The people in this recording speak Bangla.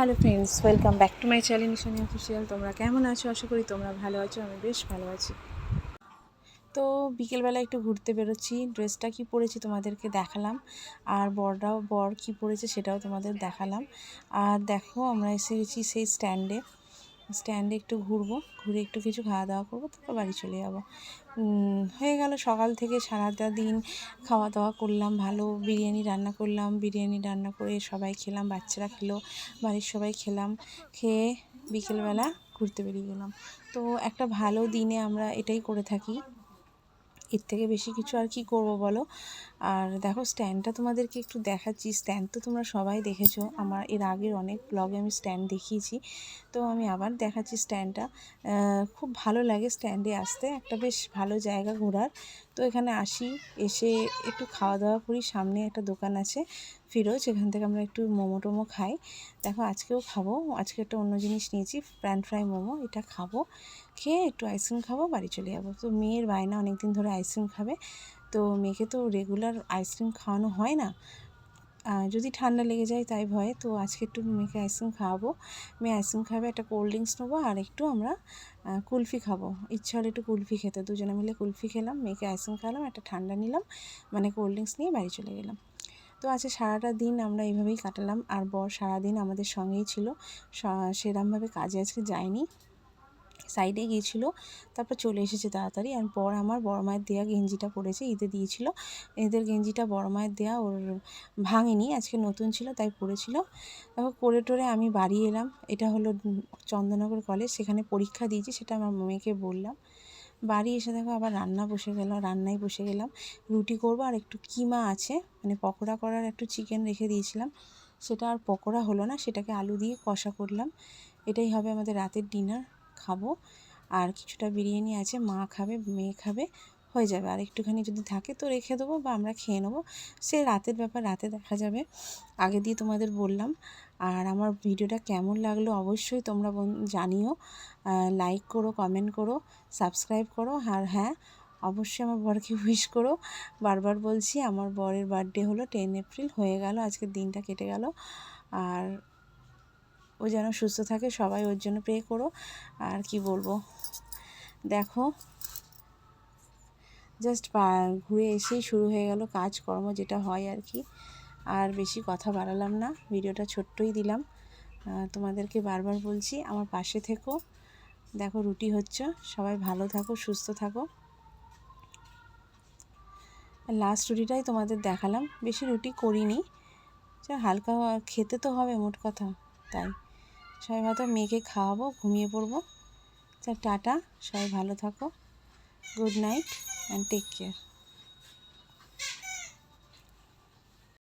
Hello friends welcome back to my channel Nishani official তোমরা কেমন আছো? আশা করি তোমরা ভালো আছো, আমি বেশ ভালো আছি। তো বিকেলবেলা একটু ঘুরতে বেরোচ্ছি। ড্রেসটা কি পরেছি তোমাদেরকে দেখালাম। আর বরটাও, বর কি পরেছে সেটাও তোমাদের দেখালাম। আর দেখো, আমরা এসে গেছি সেই স্ট্যান্ডে স্ট্যান্ডে একটু ঘুরবো, ঘুরে একটু কিছু খাওয়া দাওয়া করব, তারপর বাড়ি চলে যাব। হয়ে গেল সকাল থেকে সারাটা দিন খাওয়া দাওয়া করলাম, ভালো বিরিয়ানি রান্না করলাম, বিরিয়ানি রান্না করে সবাই খেলাম, বাচ্চারা খেলো, বাড়ির সবাই খেলাম, খেয়ে বিকেলবেলা ঘুরতে বেরিয়ে গেলাম। তো একটা ভালো দিনে আমরা এটাই করে থাকি। এর থেকে বেশি কিছু আর কি করব বলো? আর দেখো স্ট্যান্ডটা তোমাদেরকে একটু দেখাচ্ছি। স্ট্যান্ড তো তোমরা সবাই দেখেছ। আমার এর আগের অনেক ব্লগে আমি স্ট্যান্ড দেখিয়েছি। তো আমি আবার দেখাচ্ছি স্ট্যান্ডটা খুব ভালো লাগে স্ট্যান্ডে আসতে। একটা বেশ ভালো জায়গা ঘোরার। তো এখানে আসি, এসে একটু খাওয়া দাওয়া করি, সামনে একটা দোকান আছে, ফিরোজ, এখান থেকে আমরা একটু মোমো টোমো খাই। দেখো, আজকেও খাব, আজকে একটা অন্য জিনিস নিয়েছি, প্যান ফ্রাই মোমো, এটা খাব, খেয়ে একটু আইসক্রিম খাব, বাড়ি চলে যাব। তো মেয়ের বায়না অনেকদিন ধরে আইসক্রিম খাবে, তো মেয়েকে তো রেগুলার আইসক্রিম খাওয়ানো হয় না যদি ঠান্ডা লেগে যায় তাই ভয়ে। তো আজকে একটু মেয়েকে আইসক্রিম খাওয়াবো। মেয়ে আইসক্রিম খাবে, একটা কোল্ড ড্রিঙ্কস নেব আর একটু আমরা কুলফি খাব। ইচ্ছা হলে একটু কুলফি খেতে। দুজনে মিলে কুলফি খেলাম, মেয়েকে আইসক্রিম খাওয়ালাম, একটা ঠান্ডা নিলাম মানে কোল্ড ড্রিঙ্কস নিয়ে বাড়ি চলে গেলাম। তো আজকে সারাটা দিন আমরা এইভাবেই কাটালাম। আর বর সারাদিন আমাদের সঙ্গেই ছিল। সেরমভাবে কাজে আজকে যায়নি। সাইডে গিয়েছিল, তারপর চলে এসেছে তাড়াতাড়ি। আর বর আমার, বড় মায়ের দেওয়া গেঞ্জিটা পরেছে ঈদে দিয়েছিল। ঈদের গেঞ্জিটা বড় মায়ের দেওয়া ওর ভাঙেনি, আজকে নতুন ছিল, তাই পরেছিল। তারপর করে টোরে আমি বাড়ি এলাম। এটা হলো চন্দননগর কলেজ সেখানে পরীক্ষা দিয়েছি, সেটা আমার মেয়েকে বললাম। বাড়ি এসে দেখো আবার রান্না বসে গেল, রান্নায় বসে গেলাম। রুটি করব আর একটু কিমা আছে মানে পকোড়া করার একটু চিকেন রেখে দিয়েছিলাম। সেটা আর পকোড়া হলো না, সেটাকে আলু দিয়ে কষা করলাম। এটাই হবে আমাদের রাতের ডিনার খাব। আর কিছুটা বিরিয়ানি আছে, মা খাবে, মেয়ে খাবে, হয়ে যাবে। আর একটুখানি যদি থাকে তো রেখে দেবো বা আমরা খেয়ে নেব। সে রাতের ব্যাপার, রাতে দেখা যাবে। আগে দিয়ে তোমাদের বললাম। আর আমার ভিডিওটা কেমন লাগল অবশ্যই তোমরা জানিও। লাইক করো কমেন্ট করো সাবস্ক্রাইব করো। আর হ্যাঁ অবশ্যই আমার বরকে উইশ করো। বারবার বলছি, আমার বরের বার্থডে হলো টেন এপ্রিল হয়ে গেল, আজকের দিনটা কেটে গেল। আর ও যেন সুস্থ থাকে, সবাই ওর জন্য প্রে করো। আর কি বলব? দেখো জাস্ট ঘুরে এসেই শুরু হয়ে গেল কাজকর্ম যেটা হয় আর কি। আর বেশি কথা বাড়ালাম না, ভিডিওটা ছোট্টই দিলাম। তোমাদেরকে বারবার বলছি, আমার পাশে থেকো। দেখো, রুটি হচ্ছে, সবাই ভালো থাকো, সুস্থ থাকো। লাস্ট রুটিটাই তোমাদের দেখালাম, বেশি রুটি করিনি। হালকা খেতে তো হবে, মোট কথা, তাই। সবাই ভালো মেয়েকে খাওয়াবো, ঘুমিয়ে পড়ব। তা টাটা, সবাই ভালো থাকো। Good night and take care